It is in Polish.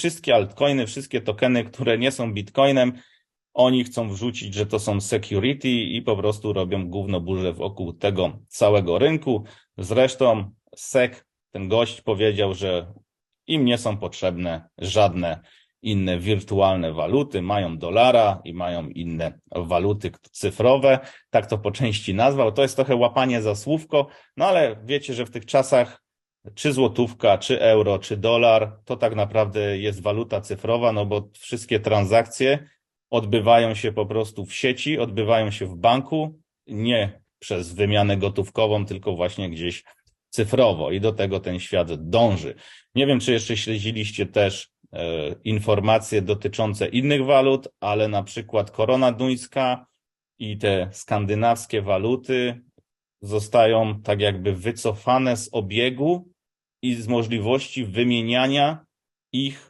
wszystkie altcoiny, wszystkie tokeny, które nie są bitcoinem, oni chcą wrzucić, że to są security i po prostu robią gówno burzę wokół tego całego rynku. Zresztą SEC, ten gość powiedział, że im nie są potrzebne żadne inne wirtualne waluty, mają dolara i mają inne waluty cyfrowe. Tak to po części nazwał. To jest trochę łapanie za słówko, no ale wiecie, że w tych czasach czy złotówka, czy euro, czy dolar, to tak naprawdę jest waluta cyfrowa, no bo wszystkie transakcje odbywają się po prostu w sieci, odbywają się w banku, nie przez wymianę gotówkową, tylko właśnie gdzieś cyfrowo i do tego ten świat dąży. Nie wiem, czy jeszcze śledziliście też e, informacje dotyczące innych walut, ale na przykład korona duńska i te skandynawskie waluty zostają tak jakby wycofane z obiegu i z możliwości wymieniania ich